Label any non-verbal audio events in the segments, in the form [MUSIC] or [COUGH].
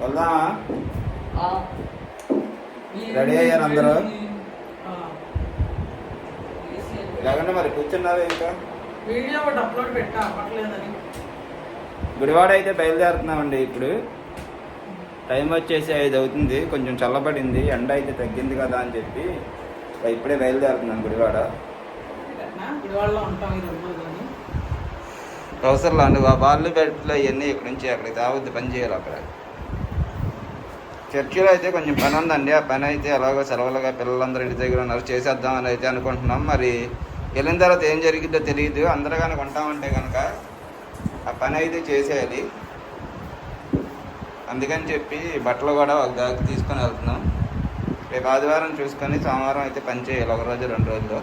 వెళ్దామా. రెడీ అయ్యారు అందరూ? ఇలాగంటే మరి కూర్చున్నావే ఇంకా? వీడియో ఒకటి అప్లోడ్ పెట్టా అవ్వట్లేదని. గుడివాడ అయితే బయలుదేరుతున్నామండి ఇప్పుడు. టైం వచ్చేసి ఐదు అవుతుంది కొంచెం చల్లబడింది ఎండ అయితే తగ్గింది కదా అని చెప్పి ఇప్పుడే బయలుదేరుతున్నాను గుడివాడ. అవసరం అండి వాళ్ళు బెడ్లు ఇవన్నీ ఇక్కడి నుంచి అక్కడికి తావద్దు పని చేయాలి అక్కడ. చర్చిలో అయితే కొంచెం పని ఉందండి. ఆ పని అయితే ఎలాగో సెలవులుగా పిల్లలందరూ ఇంటి దగ్గర ఉన్నారు. చేసేద్దామని అయితే అనుకుంటున్నాం. మరి వెళ్ళిన తర్వాత ఏం జరిగిద్దో తెలియదు అందరూ కనుక ఉంటామంటే కనుక ఆ పని అయితే చేసేయాలి. అందుకని చెప్పి బట్టలు కూడా ఒక దాకా తీసుకొని వెళ్తున్నాం. రేపు ఆదివారం చూసుకొని సోమవారం అయితే పని చేయాలి. ఒక రోజు రెండు రోజులు.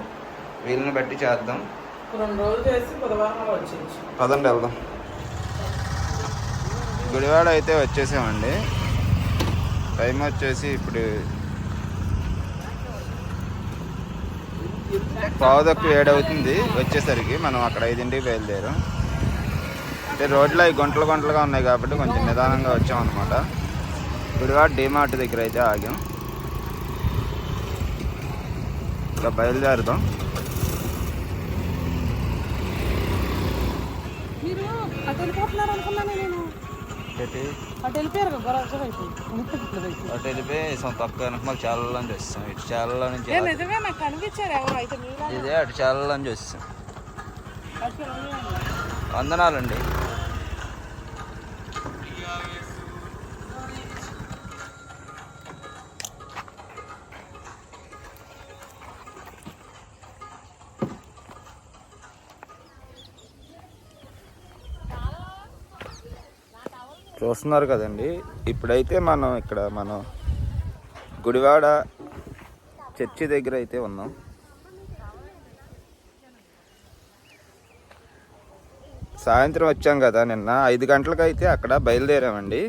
వీళ్ళని బట్టి చేద్దాం. పదండి వెళ్దాం. గుడివాడ అయితే వచ్చేసామండి. టైం వచ్చేసి ఇప్పుడు పావుదక్కు ఏడవుతుంది వచ్చేసరికి మనం అక్కడ ఐదింటికి బయలుదేరాం. అంటే రోడ్లు అవి గుంటలు గుంటలుగా ఉన్నాయి కాబట్టి కొంచెం నిదానంగా వచ్చాం అనమాట గుడివాడ డిమార్ట్ దగ్గర అయితే ఆగాం. ఇక్కడ బయలుదేరుదాం. మీరు అటు వెళ్ళిపోయారు అటు వెళ్ళిపోయి మాకు చాలా నుంచి వస్తాం ఇటు చాలా నుంచి ఇదే అటు చాలా నుంచి వస్తాం వందనాలండి. చూస్తున్నారు కదండి. ఇప్పుడైతే మనం ఇక్కడ మనం గుడివాడ చర్చి దగ్గర అయితే ఉన్నాం. సాయంత్రం వచ్చాం కదా నిన్న. ఐదు గంటలకు అయితే అక్కడ బయలుదేరామండి.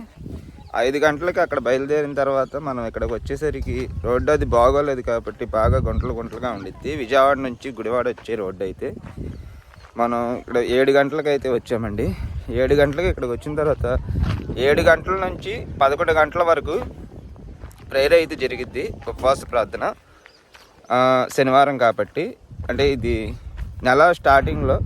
ఐదు గంటలకి అక్కడ బయలుదేరిన తర్వాత మనం ఇక్కడికి వచ్చేసరికి రోడ్డు అది బాగోలేదు కాబట్టి బాగా గుంటలు గుంటలుగా ఉండిద్ది. విజయవాడ నుంచి గుడివాడ వచ్చే రోడ్డు అయితే మనం ఇక్కడ ఏడు గంటలకు అయితే వచ్చామండి. ఏడు గంటలకు ఇక్కడికి వచ్చిన తర్వాత ఏడు గంటల నుంచి పదకొండు గంటల వరకు ప్రేయర్ అయితే జరిగిద్ది. ఉపవాస ప్రార్థన. శనివారం కాబట్టి. అంటే ఇది నెల స్టార్టింగ్లో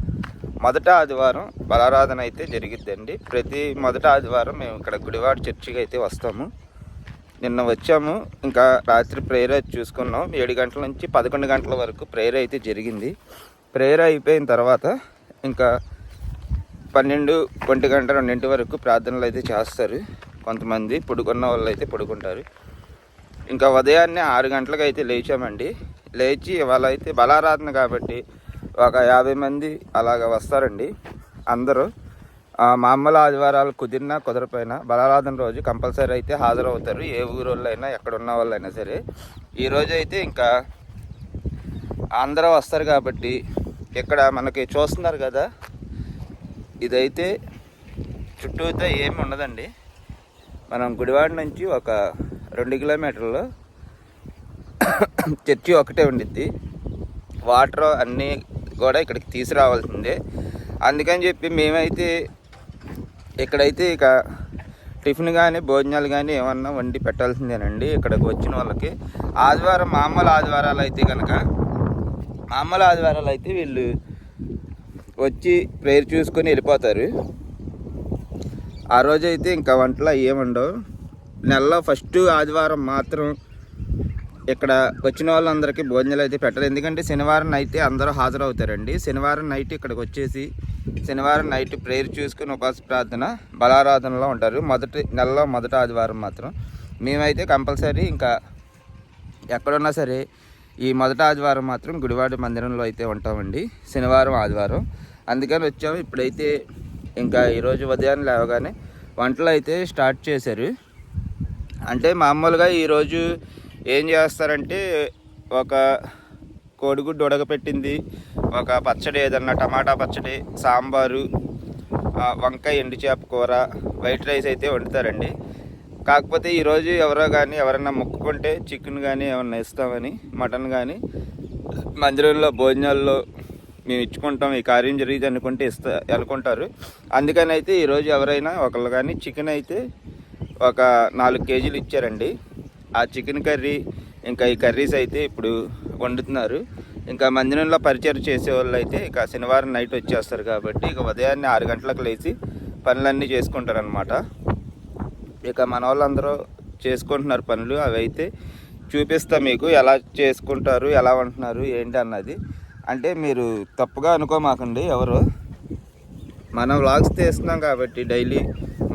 మొదట ఆదివారం బలారాధన అయితే జరిగిద్దండి. ప్రతి మొదట ఆదివారం మేము ఇక్కడ గుడివాడ చర్చికి అయితే వస్తాము. నిన్న వచ్చాము. ఇంకా రాత్రి ప్రేయర్ అయితే చూసుకున్నాం. ఏడు గంటల నుంచి పదకొండు గంటల వరకు ప్రేయర్ అయితే జరిగింది. ప్రేయర్ అయిపోయిన తర్వాత ఇంకా పన్నెండు ఒంటి గంట రెండింటి వరకు ప్రార్థనలు అయితే చేస్తారు. కొంతమంది పడుకున్న వాళ్ళు అయితే పడుకుంటారు. ఇంకా ఉదయాన్నే ఆరు గంటలకు అయితే లేచామండి. లేచి ఇవాళ అయితే బలారాధన కాబట్టి ఒక యాభై మంది అలాగ వస్తారండి. అందరూ మామూలు ఆదివారాలు కుదిరినా కుదరపోయినా బలారాధన రోజు కంపల్సరీ అయితే హాజరవుతారు. ఏ ఊరు అయినా ఎక్కడ ఉన్న వాళ్ళైనా సరే. ఈరోజు అయితే ఇంకా అందరూ వస్తారు కాబట్టి ఇక్కడ మనకి చూస్తున్నారు కదా ఇదైతే చుట్టూతో ఏమి ఉండదండి. మనం గుడివాడ నుంచి ఒక రెండు కిలోమీటర్లు [COUGHS] చర్చి ఒకటే ఉండిద్ది. వాటర్ అన్నీ కూడా ఇక్కడికి తీసుకురావాల్సిందే. అందుకని చెప్పి మేమైతే ఇక్కడైతే ఇక టిఫిన్ కానీ భోజనాలు కానీ ఏమన్నా వండి పెట్టాల్సిందేనండి ఇక్కడికి వచ్చిన వాళ్ళకి. ఆదివారం మామూలు ఆదివారాలు అయితే కనుక మామూలు ఆదివారాలు అయితే వీళ్ళు వచ్చి ప్రేయర్ చూసుకొని వెళ్ళిపోతారు. ఆ రోజు అయితే ఇంకా వంటలు ఏముండవు నెలలో ఫస్ట్ ఆదివారం మాత్రం ఇక్కడ వచ్చిన వాళ్ళందరికీ భోజనాలు అయితే పెట్టరు. ఎందుకంటే శనివారం నైట్ అందరూ హాజరవుతారండి. శనివారం నైట్ ఇక్కడికి వచ్చేసి శనివారం నైట్ ప్రేయర్ చూసుకుని ఉపాస ప్రార్థన బలారాధనలో ఉంటారు. మొదటి నెలలో మొదటి ఆదివారం మాత్రం. మేమైతే కంపల్సరీ ఇంకా ఎక్కడున్నా సరే ఈ మొదటి ఆదివారం మాత్రం గుడివాడ మందిరంలో అయితే ఉంటామండి. శనివారం ఆదివారం. అందుకని వచ్చాము. ఇప్పుడైతే ఇంకా ఈరోజు ఉదయాన్నే లేవగానే వంటలు అయితే స్టార్ట్ చేశారు. అంటే మామూలుగా ఈరోజు ఏం చేస్తారంటే ఒక కోడిగుడ్డు ఉడకపెట్టింది ఒక పచ్చడి ఏదన్నా టమాటా పచ్చడి సాంబారు వంకాయ ఎండు చేప కూర వైట్ రైస్ అయితే వండుతారండి. కాకపోతే ఈరోజు ఎవరో కానీ ఎవరన్నా మొక్కుకుంటే చికెన్ కానీ ఏమన్నా ఇస్తామని మటన్ కానీ మందిరంలో భోజనాల్లో మేము ఇచ్చుకుంటాం ఈ కార్యం జరిగింది అనుకుంటే ఇస్తా అనుకుంటారు. అందుకని అయితే ఈరోజు ఎవరైనా ఒకళ్ళు కానీ చికెన్ అయితే ఒక నాలుగు కేజీలు ఇచ్చారండి. ఆ చికెన్ కర్రీ ఇంకా ఈ కర్రీస్ అయితే ఇప్పుడు వండుతున్నారు. ఇంకా మందిరంలో పరిచయం చేసే వాళ్ళు అయితే ఇక శనివారం నైట్ వచ్చేస్తారు కాబట్టి ఇక ఉదయాన్నే ఆరు గంటలకు లేచి పనులన్నీ చేసుకుంటారనమాట ఇక మన వాళ్ళందరూ చేసుకుంటున్నారు పనులు అవి అయితే చూపిస్తా మీకు ఎలా చేసుకుంటారు ఎలా ఉంటున్నారు ఏంటి అన్నది. అంటే మీరు తప్పుగా అనుకోమాకండి ఎవరు? మనం వ్లాగ్స్ తీస్తున్నాం కాబట్టి డైలీ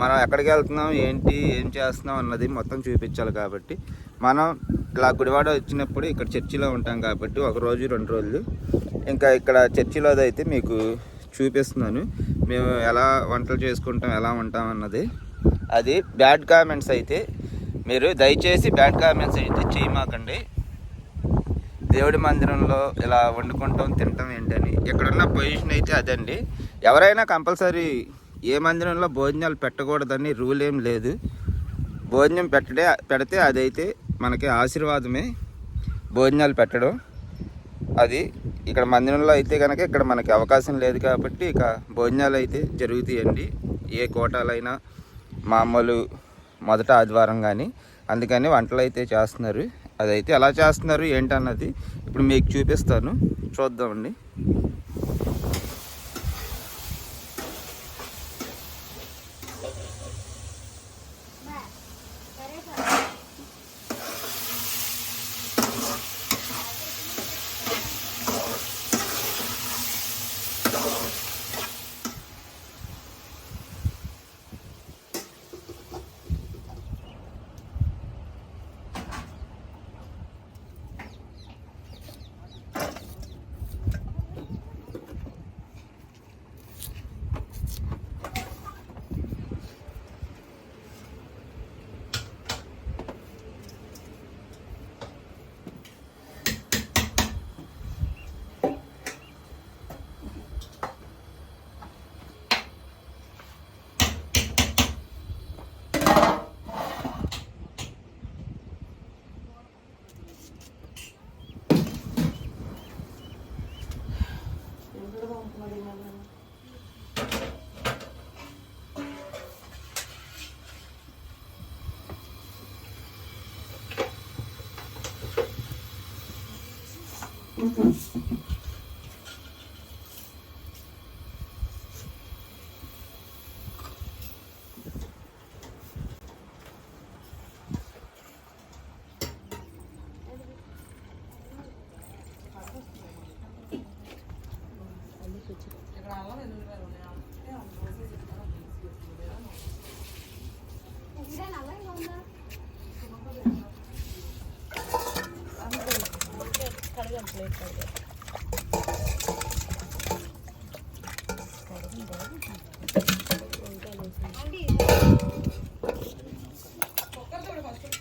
మనం ఎక్కడికి వెళ్తున్నాం ఏంటి ఏం చేస్తున్నాం అన్నది మొత్తం చూపించాలి కాబట్టి. మనం ఇలా గుడివాడ వచ్చినప్పుడు ఇక్కడ చర్చిలో ఉంటాం కాబట్టి ఒక రోజు రెండు రోజులు. ఇంకా ఇక్కడ చర్చిలో అయితే మీకు చూపిస్తున్నాను. మేము ఎలా వంటలు చేసుకుంటాం ఎలా ఉంటాం అన్నది. అది బ్యాడ్ కామెంట్స్ అయితే మీరు దయచేసి బ్యాడ్ కామెంట్స్ అయితే చేయమాకండి. దేవుడి మందిరంలో ఇలా వండుకుంటాం తింటాం ఏంటని. ఇక్కడున్న పొజిషన్ అయితే అదండి. ఎవరైనా కంపల్సరీ ఏ మందిరంలో భోజనాలు పెట్టకూడదని రూల్ ఏం లేదు. భోజనం పెట్టడే పెడితే అదైతే మనకి ఆశీర్వాదమే భోజనాలు పెట్టడం. అది ఇక్కడ మందిరంలో అయితే కనుక ఇక్కడ మనకి అవకాశం లేదు కాబట్టి ఇక భోజనాలు అయితే జరుగుతాయండి. ఏ కోటాలైనా మామూలు మొదట ఆదివారం కానీ అందుకని వంటలు అయితే చేస్తున్నారు. అదైతే ఎలా చేస్తున్నారు ఏంటన్నది ఇప్పుడు మీకు చూపిస్తాను. చూద్దామండి.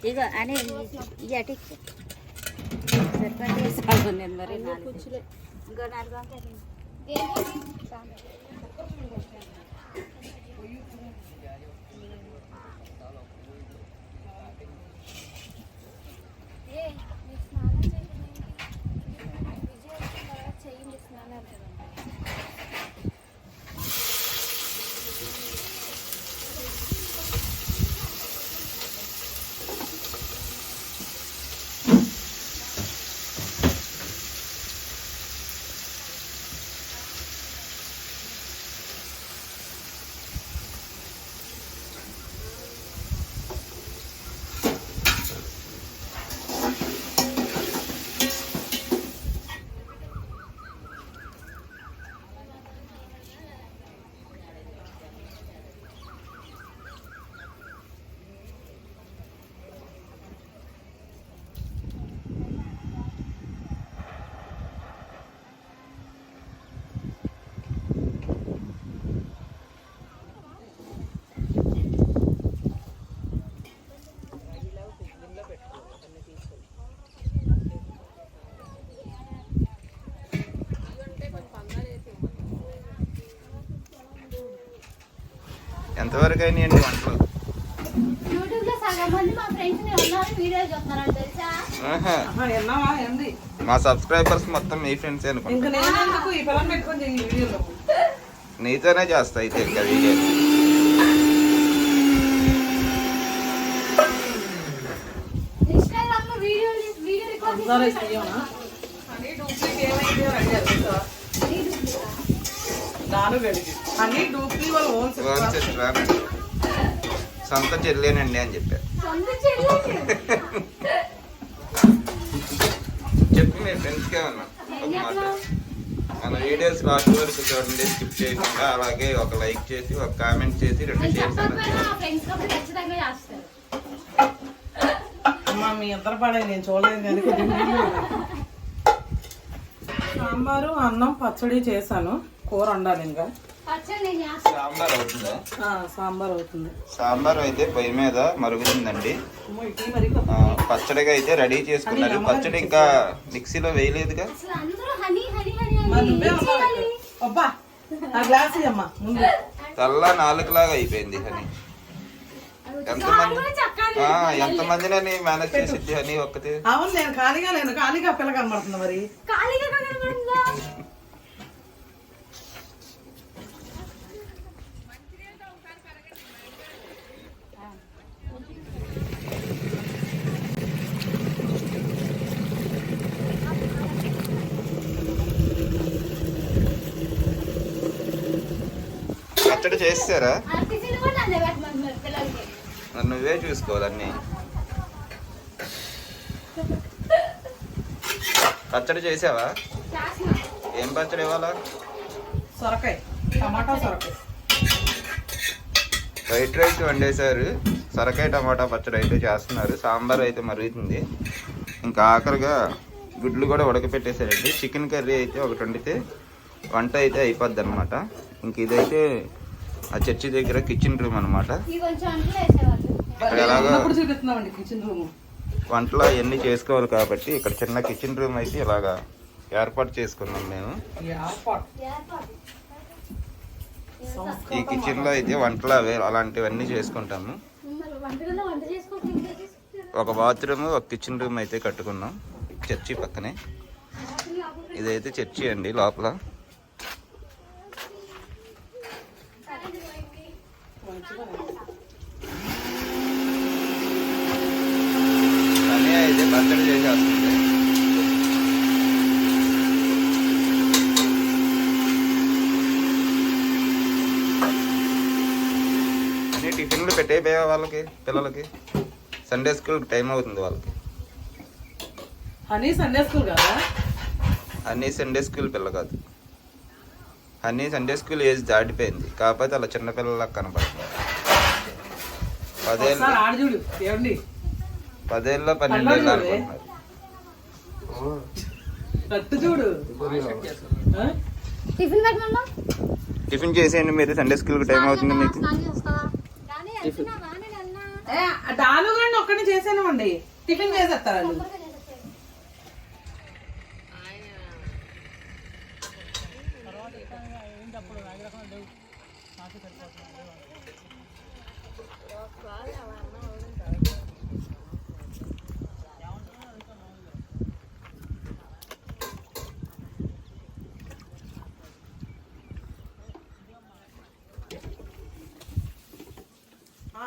ఇగో అని ఈ అటు సరిపడి సాగు నేను మరి నాలుగు ఇంకో నాలుగు వంకాయలు. ఎంతవరకు అయినాయండి వంటలు యూట్యూబ్ ఎంతవరకు అయినాయి వంటలు? మా సబ్స్క్రైబర్స్ మొత్తం మీ ఫ్రెండ్స్ నీతోనే చేస్తా అయితే ఇంకా వీడియో. నాలుగు అడిగి అని డూప్లీ వాళ్ళ ఓన్ సిస్టర్ సొంత చెల్లేనండి అని చెప్పారు చెప్పు మీ ఫ్రెండ్స్కే ఉన్నా ఒక మాట మన వీడియోస్ లాస్ట్ వరకు చూడండి స్కిప్ చేయకుండా అలాగే ఒక లైక్ చేసి ఒక కామెంట్ చేసి రెండు షేర్స్ అమ్మ మీ ఇద్దరు పడే నేను చూడలేదు కానీ. సాంబారు అన్నం పచ్చడి చేశాను. కూర వండాలి ఇంకా. సాంబార్ అవుతుందా? ఆ, సాంబార్ అవుతుంది. సాంబార్ అయితే పొయ్యి మీద మరుగుతుందండి. పచ్చడిగా అయితే రెడీ చేసుకున్నారు పచ్చడి ఇంకా మిక్సీలో వేయలేదుగా? అసలు అందరూ హనీ హనీ హనీ మరి అని నువ్వే అమ్మ అబ్బా ఆ గ్లాస్ అమ్మా ముందు. తెల్ల నాలుగులాగా అయిపోయింది హని. ఎంతమంది ఆ, ఎంతమందినని మేనేజ్ చేసిద్ది హని ఒక్కతే? అవును నేను ఖాళీగా లేను. ఖాళీగా పిల్ల కనబడుతుంది మరి. ఖాళీగా పచ్చడి చేస్తారా? మరి నువ్వే చూసుకోవాలన్నీ. పచ్చడి చేసావా? ఏం పచ్చడి ఇవ్వాలా సొరకాయ. టమాటా సొరకాయ. వైట్ రైస్ వండేశారు. సొరకాయ టమాటా పచ్చడి అయితే చేస్తున్నారు. సాంబార్ అయితే మరుగుతుంది. ఇంకా ఆఖరిగా గుడ్లు కూడా ఉడకపెట్టేశారండి. చికెన్ కర్రీ అయితే ఒకటి వండితే వంట అయితే అయిపోద్ది అనమాట ఇంక ఇదైతే ఆ చర్చి దగ్గర కిచెన్ రూమ్ అనమాట వంటలు అవన్నీ చేసుకోవాలి కాబట్టి ఇక్కడ చిన్న కిచెన్ రూమ్ అయితే ఇలాగా ఏర్పాటు చేసుకున్నాం మేము. ఈ కిచెన్లో అయితే వంటలు అవే అలాంటివన్నీ చేసుకుంటాము. ఒక బాత్రూమ్ ఒక కిచెన్ రూమ్ అయితే కట్టుకున్నాం. చర్చి పక్కనే. ఇదైతే చర్చి అండి లోపల అని అయితే పచ్చడి చేసేస్తుంది అని టిఫిన్లు పెట్టేపోయా వాళ్ళకి పిల్లలకి. సండే స్కూల్ టైం అవుతుంది వాళ్ళకి. హనీ సండే స్కూల్ కదా? అన్నీ సండే స్కూల్ పిల్ల కాదు. అన్నీ సండే స్కూల్ ఏజ్ దాటిపోయింది. కాకపోతే అలా చిన్నపిల్లలకు కనపడుతుంది. పదేళ్ళు పదేళ్ళ పన్నెండేళ్ళు అనుకుంటున్నారు కట్టు చూడు. ఆ? టిఫిన్ పెట్టమన్నా? టిఫిన్ చేసేయండి మీరు సండే స్కూల్కి టైం అవుతుంది మీకు. ఒక్కడిని చేసానండి టిఫిన్ చేసేస్తారు వాళ్ళు ఆ,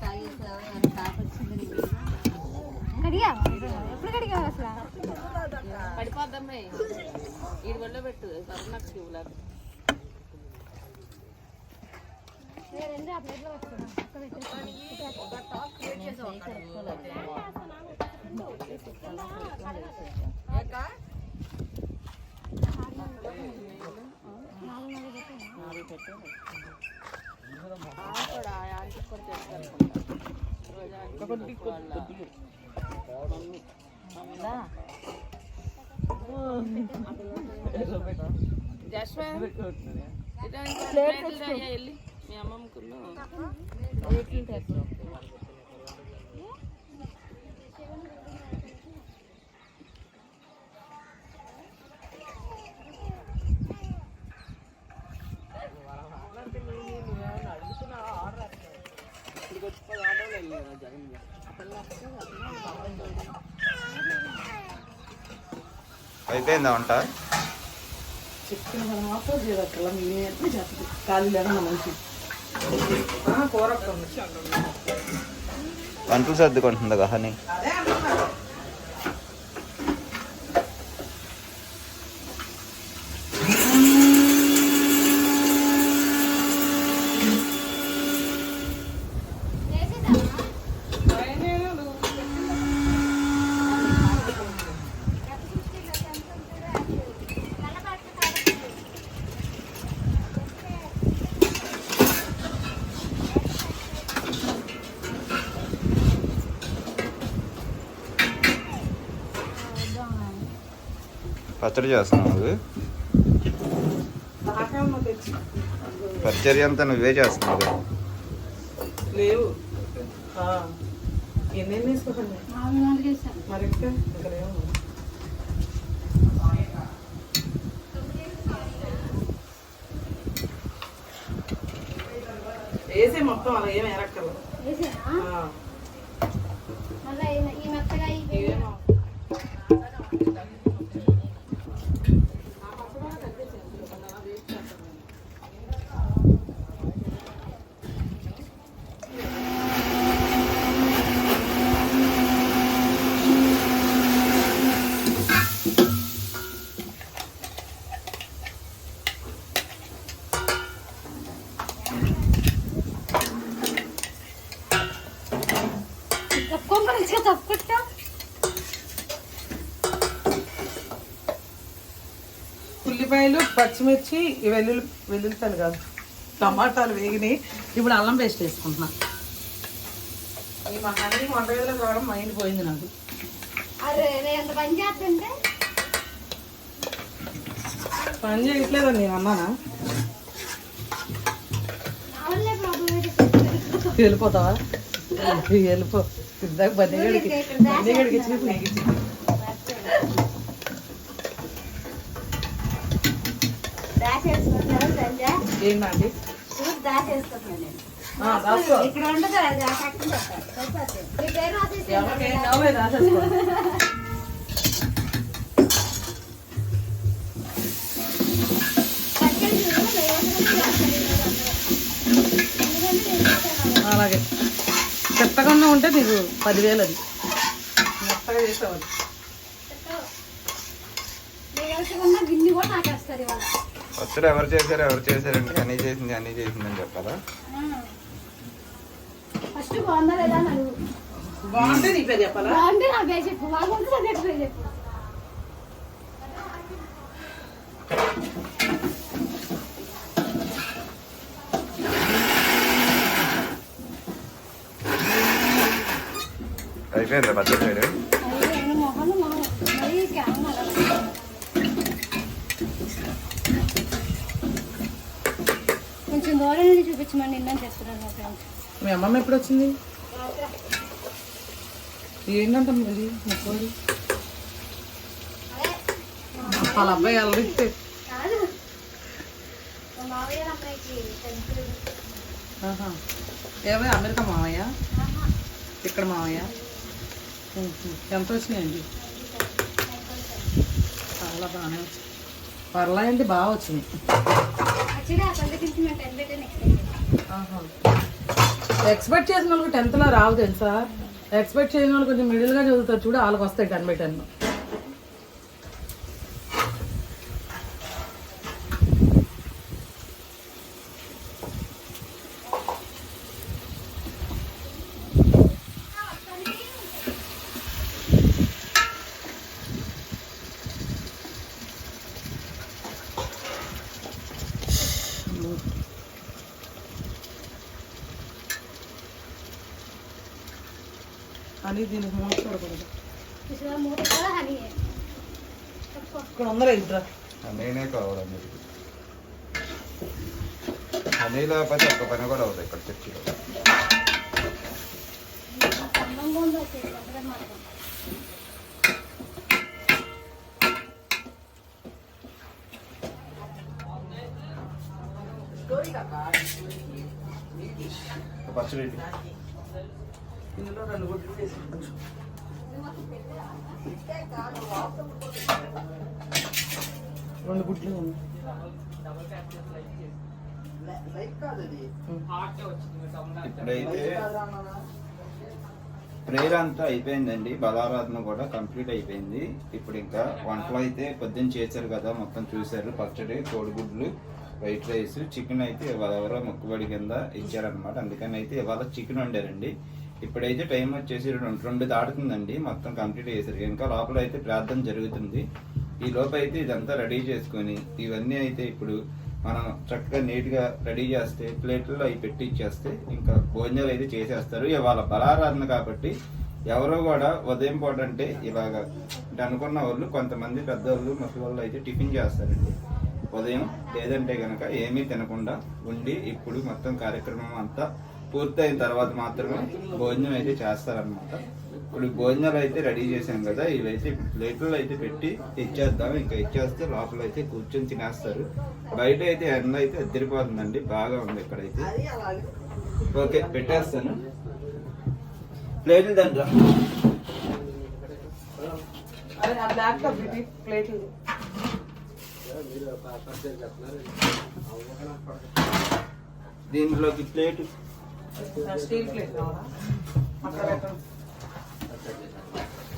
ఖాళీగా కడిగా? ఎప్పుడు కడిగా అసలు? పడిపోద్దమ్మాయి ఇది వల్ల పెట్టు నాకు శివులకు రెండు ఆ ప్లేట్లో పెట్టుకున్నాం పక్క పెట్టేసి వెళ్ళి. మీ అమ్మమ్మకున్న అయిపోయిందా వంట? చెప్పిన తర్వాత జీలకర్ర మిగిలిన చేస్తుంది. ఖాళీ లేకుండా మంచి కూర. వంటలు సర్దుకుంటుంది కదా హనీ అదే అంటున్నా. పచ్చడి చేస్తున్నావు పచ్చడి అంతా నువ్వే చేస్తున్నావు లేవు. ఎన్ని మరి వేసే మొత్తం అలా ఏమి ఎరగ పచ్చిమిర్చి వెల్లుల్లి వెల్లుల్లిపాయలు కాదు. టమాటాలు వేగినాయి. ఇప్పుడు అల్లం పేస్ట్ వేసుకుంటున్నా. ఈ మా హనీ వంటగదిలో రావడం మైండ్ పోయింది నాకు పని చేయట్లేదు నేను అన్నానా? వెళ్ళిపోతావా? వెళ్ళిపో. ఇందాక బన్నీగడికి బన్నీగడికి ఇచ్చి నీకు ఇచ్చి దాచేసుకుంటున్నారు సంజ ఏంటండి చూసి దాచేసుకుంటున్నాను నేను ఆ, రాసుకో ఇక్కడ ఉండదు అది ఆ పక్కన పెట్టాలి సరిపోతుంది మీ పేరు రాసేసి రాసేసుకో. అలాగే. చెత్తగా ఉంటే నీకు పదివేలు అది. మెత్తగా చేసావు నేను ఎవరికన్నా గిన్నె కూడా నాకేస్తారు ఇవాళ. పచ్చడి ఎవరు చేశారు ఎవరు చేశారంటే హనీ చేసింది హనీ చేసిందని చెప్పాలా? ఫస్ట్ బాగుందా లేదా అని అడుగు. బాగుంటే నీ పేరు చెప్పాలా? బాగుంటే నా పేరు చెప్పు. బాగుంటే నా పేరు చెప్పు. అయిపోయిందా పచ్చడి సైడ్ అయ్యో, నేను మొహం మొహం మరీ క్యామ్ కొంచెం చెప్తున్నాను మా ఫ్రెండ్స్ మీ అమ్మమ్మ ఎప్పుడు వచ్చింది ఏంటంట మరి ముప్పది వాళ్ళ అబ్బాయి అల్లరిస్తే కాదు మా మావయ్య అమ్మాయికి టెన్త్ ఆహా. ఏమై అమెరికా మావయ్య? ఇక్కడ మావయ్య. ఎంత వచ్చినాయండి చాలా బాగానే వచ్చింది పర్లా ఏంటి బాగా వచ్చినాయి. ఎక్స్పెక్ట్ చేసిన వాళ్ళకి టెన్త్లో రావు తెలుసా? ఎక్స్పెక్ట్ చేసిన వాళ్ళు కొంచెం మిడిల్గా చదువుతారు చూడు వాళ్ళకి వస్తాయి టెన్ బై టెన్ అని దీనికి మూడు చూడకూడదు చూసావా మూడు కూడా హనీ ఇక్కడ ఉందరా ఇద్దరు హనీనే కావాలి హనీ లేకపోతే ఒక్క పని కూడా అవుతుంది ఇక్కడ చర్చిలో. పచ్చడి ఇందులో రెండు గుడ్లు వేసి కొంచెం రెండు గుడ్లు ఇప్పుడైతే ప్రేయర్ అంతా అయిపోయిందండి. బలారాధన కూడా కంప్లీట్ అయిపోయింది. ఇప్పుడు ఇంకా వంటలు అయితే పొద్దున్న చేశారు కదా మొత్తం చూశారు. పచ్చడి కోడిగుడ్లు వైట్ రైస్ చికెన్ అయితే ఎవరెవరో ఎవరో మొక్కుబడి కింద ఇచ్చారనమాట అందుకని అయితే ఇవాళ చికెన్ వండారండి. ఇప్పుడైతే టైం వచ్చేసి రెండు రెండు దాటుతుందండి. మొత్తం కంప్లీట్ చేశారు. ఇంకా లోపల అయితే ప్రార్థన జరుగుతుంది. ఈ లోపైతే ఇదంతా రెడీ చేసుకొని ఇవన్నీ అయితే ఇప్పుడు మనం చక్కగా నీట్గా రెడీ చేస్తే ప్లేట్లలో అవి పెట్టించేస్తే ఇంకా భోజనాలు అయితే చేసేస్తారు. ఇవాళ బలారాధన కాబట్టి ఎవరో కూడా ఉదయం పూట అంటే ఇలాగ అంటే అనుకున్న వాళ్ళు కొంతమంది పెద్దవాళ్ళు ముసలి వాళ్ళు అయితే టిఫిన్ చేస్తారండి. ఉదయం లేదంటే కనుక ఏమీ తినకుండా ఉండి ఇప్పుడు మొత్తం కార్యక్రమం అంతా పూర్తయిన తర్వాత మాత్రమే భోజనం అయితే చేస్తారనమాట ఇప్పుడు భోజనాలు అయితే రెడీ చేసాం కదా ఇవైతే ప్లేట్లో అయితే పెట్టి ఇచ్చేద్దాం ఇంకా ఇచ్చేస్తే లోపల అయితే కూర్చొని తినేస్తారు. బయట అయితే ఎండ అయితే అద్దరిపోతుందండి బాగా ఉంది ఇక్కడైతే. ఓకే పెట్టేస్తాను. ప్లేట్లు ఇది దీంట్లోకి ప్లేట్. స్టీల్ ప్లేట్ కావాలా అక్కడ పెట్టండి ఏ,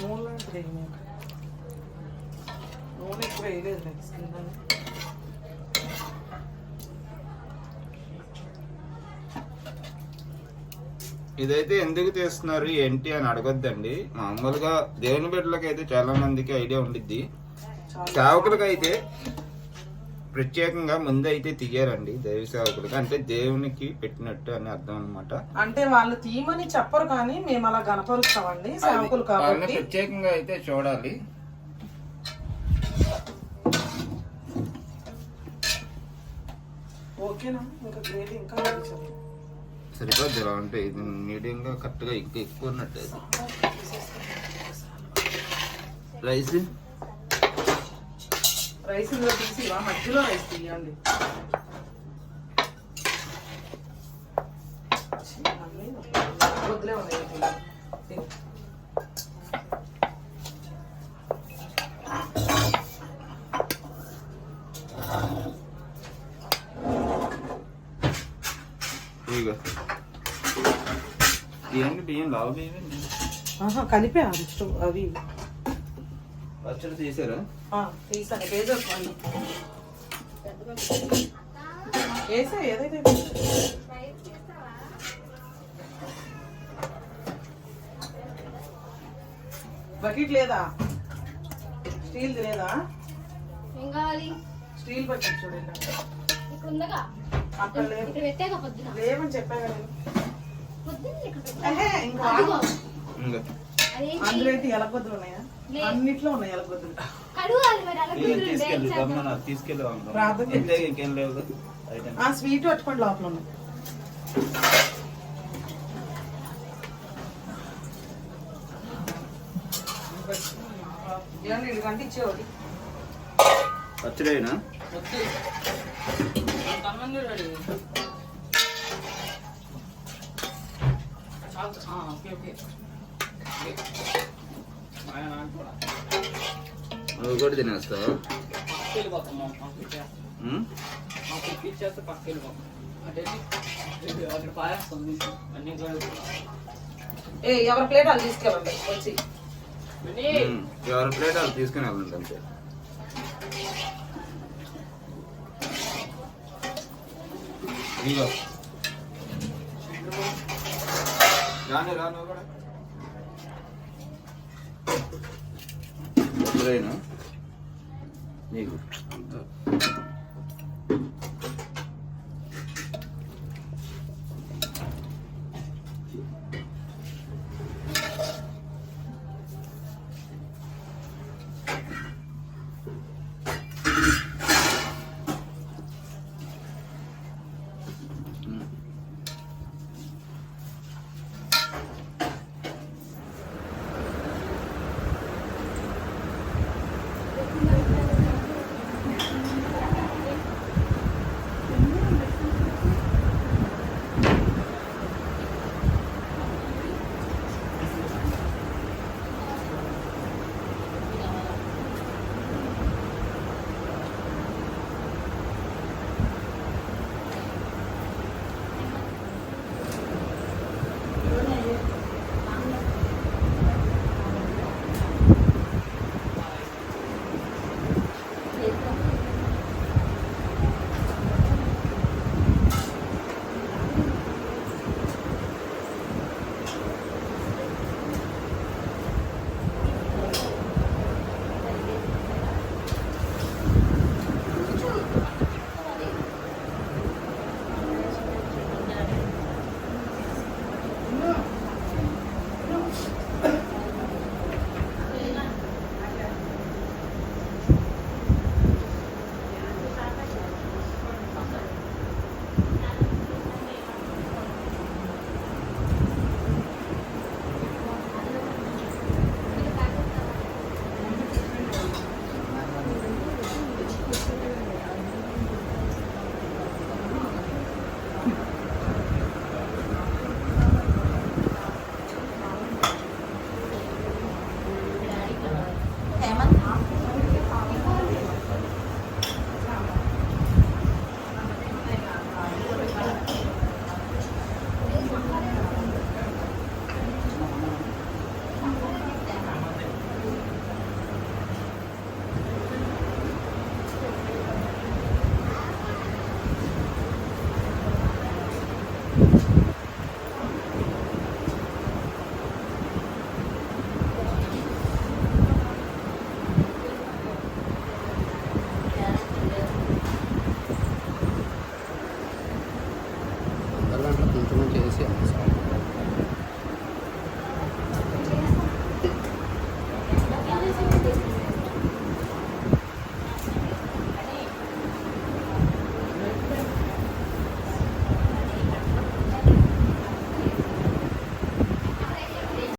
నూనె ఇప్పుడు. నూనె వేయలేదు. ఇదైతే ఎందుకు తీస్తున్నారు ఏంటి అని అడగొద్దండి మామూలుగా దేవుని బిడ్డలకి అయితే చాలా మందికి ఐడియా ఉండిద్ది సేవకులకి అయితే ప్రత్యేకంగా ముందు అయితే తీయారండి దైవ సేవకులకి అంటే దేవునికి పెట్టినట్టు అని అర్థం అనమాట అంటే వాళ్ళు తీయమని చెప్పరు కానీ మేము అలా గనపరుస్తామండి సేవకులు కాబట్టి. ప్రత్యేకంగా అయితే చూడాలి. ఓకేనా? ఇంకా గ్రేవీ ఇంకా కొంచెం. సరిపోద్ది ఇలా ఉంటే ఇది మీడియంగా కరెక్ట్గా ఇంకా ఎక్కువ ఉన్నట్టు. రైస్ రైస్ ఇందులో తీసి ఇవా మధ్యలో రైస్ తీయండి వద్దులే ఉన్నాయి తిను. ఇక ఇవన్నీ బియ్యం లావు బియ్యం ఏంటి? ఆహా కలిపే అది స్టవ్ అవి పచ్చడి తీసారా? ఆ, తీసాను. వేసా ఏదైతే బకెట్ లేదా? స్టీల్ లేదా? ఏం కావాలి? స్టీల్ బకెట్ చూడండి ఇక్కడ ఉందగా. అక్కడ లేవు ఇక్కడ పెట్టాక పొద్దున. లేవని చెప్పా కదా. ఇక్కడ పెట్టా. ఇంకా అందులో అయితే ఎలగొద్దులు ఉన్నాయా. అన్నిట్లో ఉన్నాయి ఐటమ్. ఆ స్వీట్ పట్టుకోండి లోపల ఉన్నాయి ఏమన్నా ఇదిగంటే ఇచ్చేవాడి? పచ్చడి అయినా నువ్వు కూడా తినేస్తావా? ఏ ఎవరి ప్లేట్ అది తీసుకెళ్ళండి. వచ్చి. ఎవరి ప్లేట్ వాళ్ళు తీసుకుని వెళ్ళండి అంతే. రాను రాను కూడా ఎప్పుడైనా నీకు